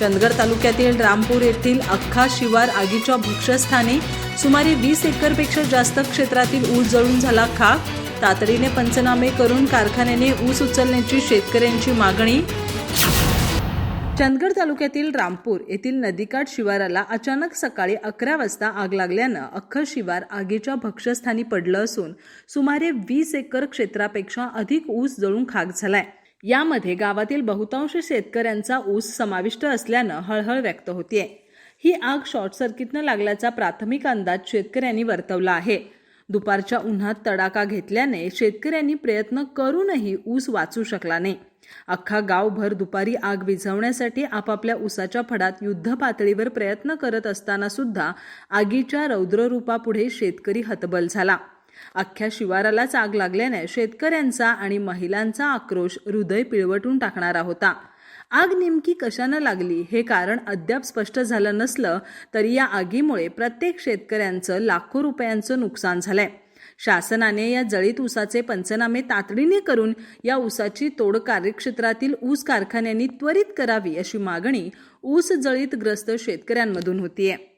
चंदगड तालुक्यातील रामपूर येथील अख्खा शिवार आगीच्या भक्षस्थानी सुमारे वीस एकरपेक्षा जास्त क्षेत्रातील ऊस जळून झाला खाक. तातडीने पंचनामे करून कारखान्याने ऊस उचलण्याची शेतकऱ्यांची मागणी. चंदगड तालुक्यातील रामपूर येथील नदीकाठ शिवाराला अचानक सकाळी अकरा वाजता आग लागल्यानं अख्खं शिवार आगीच्या भक्षस्थानी पडलं असून सुमारे वीस एकर क्षेत्रापेक्षा अधिक ऊस जळून खाक झालाय. यामध्ये गावातील बहुतांश शेतकऱ्यांचा ऊस समाविष्ट असल्यानं हळहळ व्यक्त होतीये. ही आग शॉर्ट सर्किटनं लागल्याचा प्राथमिक अंदाज शेतकऱ्यांनी वर्तवला आहे. दुपारच्या उन्हात तडाखा घेतल्याने शेतकऱ्यांनी प्रयत्न करूनही ऊस वाचू शकला नाही. अख्खा गावभर दुपारी आग विझवण्यासाठी आपापल्या ऊसाच्या फडात युद्ध पातळीवर प्रयत्न करत असताना सुद्धा आगीच्या रौद्ररूपापुढे शेतकरी हतबल झाला. अख्ख्या शिवारालाच आग लागल्याने शेतकऱ्यांचा आणि महिलांचा आक्रोश हृदय पिळवटून टाकणारा होता. आग नेमकी कशानं लागली हे कारण अद्याप स्पष्ट झालं नसलं तरी या आगीमुळे प्रत्येक शेतकऱ्यांचं लाखो रुपयांचं नुकसान झालंय. शासनाने या जळीत ऊसाचे पंचनामे तातडीने करून या ऊसाची तोड कार्यक्षेत्रातील ऊस कारखान्यांनी त्वरित करावी अशी मागणी ऊस जळीतग्रस्त शेतकऱ्यांमधून होतीये.